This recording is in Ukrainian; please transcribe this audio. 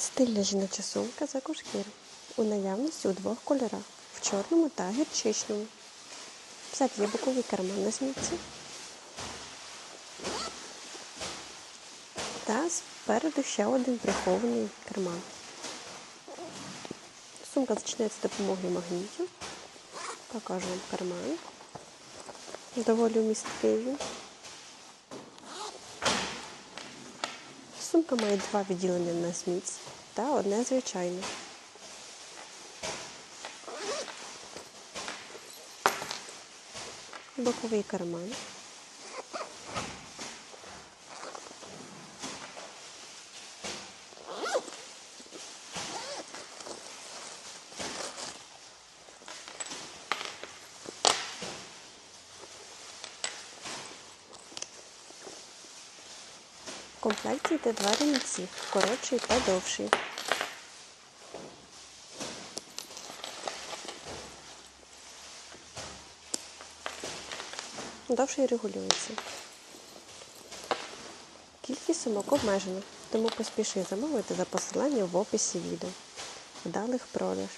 Стильна жіноча сумка з екошкір. У наявності у двох кольорах в чорному та гірчичному. Взад є боковий карман на смітці. Та спереду ще один прихований карман. Сумка зачиняється з допомогою магнітів. Покажу вам карман. Доволі вмісткий. Сумка має два відділення на сміць та одне звичайне. Боковий карман. В комплекті йде два ремінці, коротший та довший. Довший регулюється. Кількість сумок обмежена, тому поспіши замовити за посиланням в описі відео. Вдалих продаж!